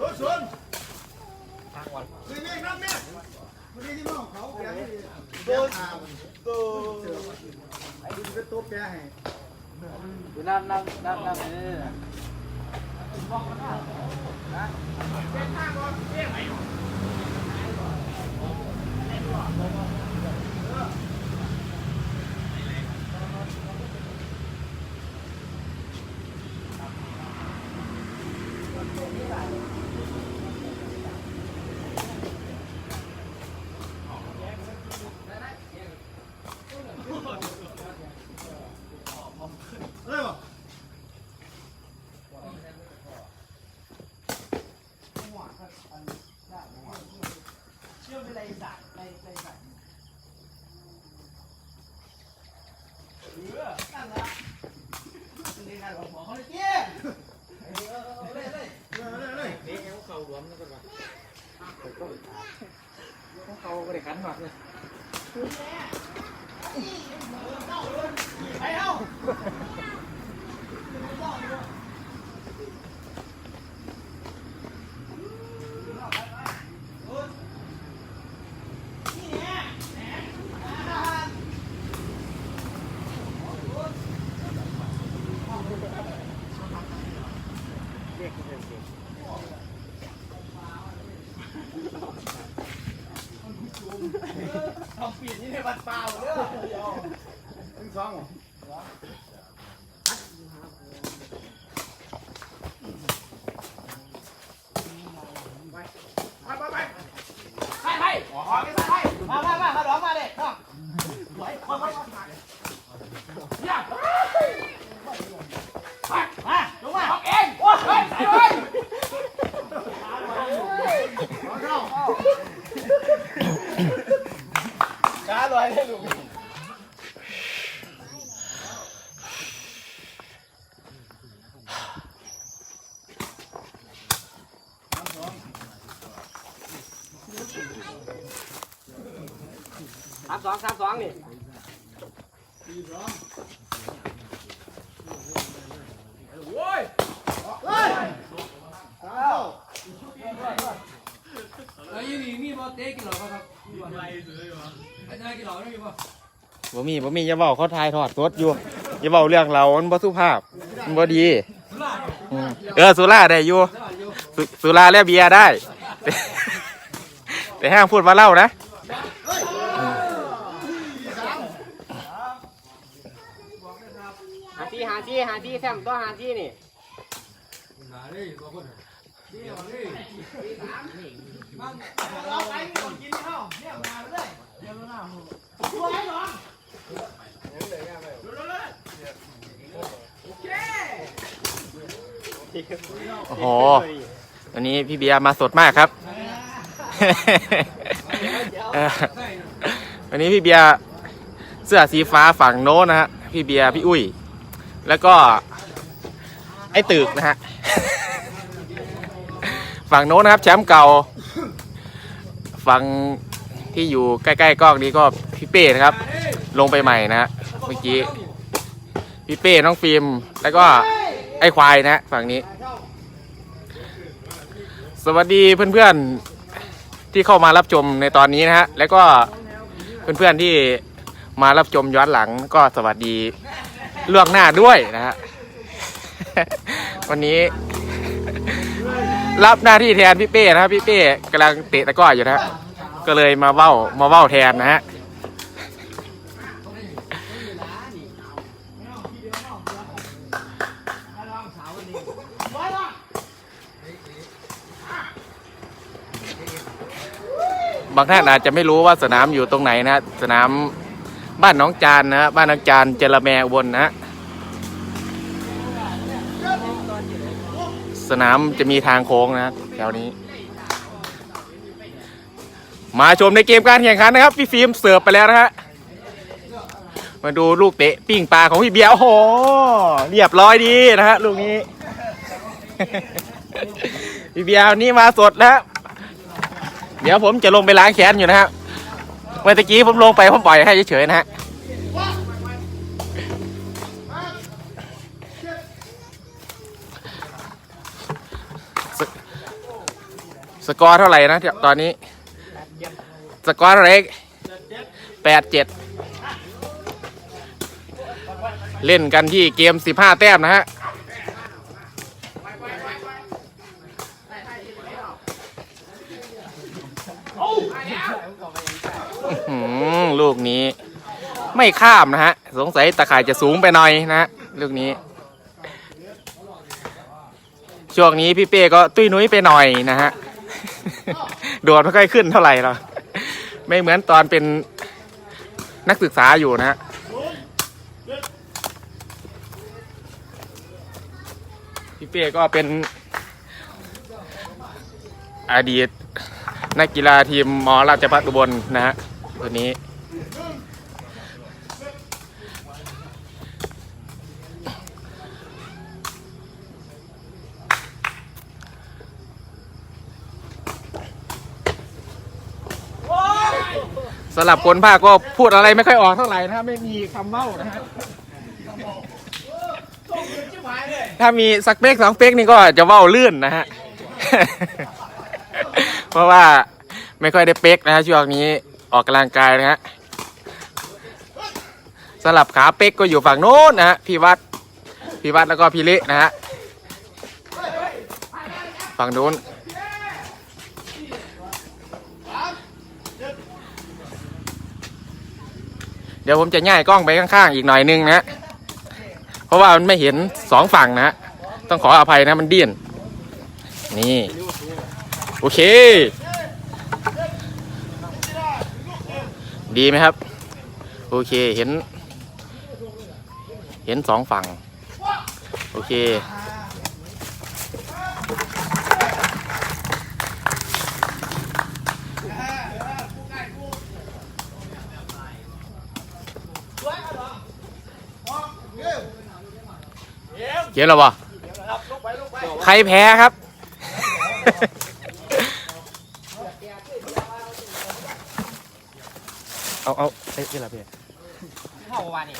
รถสวนนี่นี่น้ำเนี่ยวันนี้ที่มองเขาแกนี่โดนตัวไอ้ดูจะตัวแกให้ดูน้ำน้ำน้ำน้ำนี่เริ่ม เชื่อมไปในสายในในสายเออนั่นละนี่นั่นหมอเขาเลยเจี๊ยบเลยเลย เลยเลย เด็กเขารวมแล้วกันวะเขาไม่ได้ขันหมักเลยไปเอา ทำปีนี้ในบัตรเปล่าเด้อถึงสองไปไปไปไปไปออกไปไปมามามามาร้องมาเลยน้องไหวมามาอย่ามาลงมาออกเองโอ้ยใส่ไว้ช้าลอยเลย ลูกสามสองสามสองนี่ โว้ย เฮ้ยสามเท่า เอ้ยมีมีบอเต้กินหรอครับอะไรซื้อวะไอ้นายกินหรอไม่มีป่ะบ่มีบ่มีอย่าเว้าเขาทายทอดสดอยู่อย่าเว้าเรื่องเรามันบ่สุภาพมันบ่ดีอืมเออสุราได้อยู่สุสุราและเบียร์ได้ แต่ห้ามพูดว่าเหล้านะหาที่หาที่หาที่แซมตัวหาที่นี่ เราไปมีคนกินข้าวเนี่ยมาเลยเดี๋ยวหน้าหูตัวไอ้หรอโอ้โหวันนี้พี่เบียร์มาสดมากครับ วันนี้พี่เบียร์เสื้อสีฟ้าฝั่งโน้นนะฮะ พี่เบียร์พี่อุ้ย แล้วก็ไอ้ตึกนะฮะ ฝั่งโน้นนะครับ แชมป์เก่า ฝั่งที่อยู่ใกล้ๆกล้องนี้ก็พี่เป้นะครับ ลงไปใหม่นะฮะเมื่อกี้พี่เป้น้องฟิล์มแล้วก็ไอ้ควายนะฮะฝั่งนี้ สวัสดีเพื่อนๆที่เข้ามารับชมในตอนนี้นะฮะแล้วก็เพื่อนๆที่มารับชมย้อนหลังก็สวัสดีล่วงหน้าด้วยนะฮะวันนี้ รับหน้าที่แทนพี่เป้นะครับพี่เป้กำลังเตะตะกร้ออยู่นะฮะก็เลยมาเว้ามาเว้าแทนนะฮะบางท่านอาจจะไม่รู้ว่าสนามอยู่ตรงไหนนะ สนามบ้านน้องจานนะบ้านน้องจานเจรแมอุบลนะฮะ สนามจะมีทางโค้งนะแถวนี้ มาชมในเกมการแข่งขันนะครับ พี่ฟิล์มเสิร์ฟไปแล้วนะฮะมาดูลูกเตะปิ้งปลาของพี่เบียร์โอ้โหเรียบร้อยดีนะฮะลูกนี้ พี่เบียร์วันนี้มาสดแล้วเดี๋ยวผมจะลงไปล้างแค้นอยู่นะฮะเมื่อกี้ผมลงไปผมปล่อยให้เฉยๆนะฮะ สกอร์เท่าไหร่นะตอนนี้ สกอร์เท่าไหร่แปดเจ็ดเล่นกันที่เกมสิบห้าแต้มนะฮะลูกนี้ ไม่ข้ามนะฮะ สงสัยตะข่ายจะสูงไปหน่อยนะฮะลูกนี้ ช่วงนี้พี่เป้ก็ตุ้ยนุ้ยไปหน่อยนะฮะ โดดไม่ค่อยขึ้นเท่าไหร่หรอกไม่เหมือนตอนเป็นนักศึกษาอยู่นะฮะพี่เป้ก็เป็นอดีตนักกีฬาทีมมอราชพัฒอุบลนะฮะตัวนี้ สลับคนภาคก็พูดอะไรไม่ค่อยออกเท่าไหร่นะฮะไม่มีคำเล่านะฮะถ้ามีสักเป๊กสองเป๊กนี่ก็จะเว้าลื่นนะฮะ เพราะว่าไม่ค่อยได้เป๊กนะฮะช่วงนี้ออกกำลังกายนะฮะสลับขาเป๊กก็อยู่ฝั่งโน้นนะฮะพี่วัดพี่วัดแล้วก็พี่เละนะฮะฝั่งโน้น ดี๋ยวผมจะง่ายกล้องไปข้างๆอีกหน่อยนึงนะเพราะว่ามันไม่เห็นสองฝั่งนะต้องขออภัยนะมันเดี้ยนนี่ โอเค ดีไหมครับ โอเคเห็น เห็นสองฝั่ง โอเค เขียนแล้วปะใครแพ้ครับ เอาเอาเอ้ยนี่ละเพี่เข้าวันนี้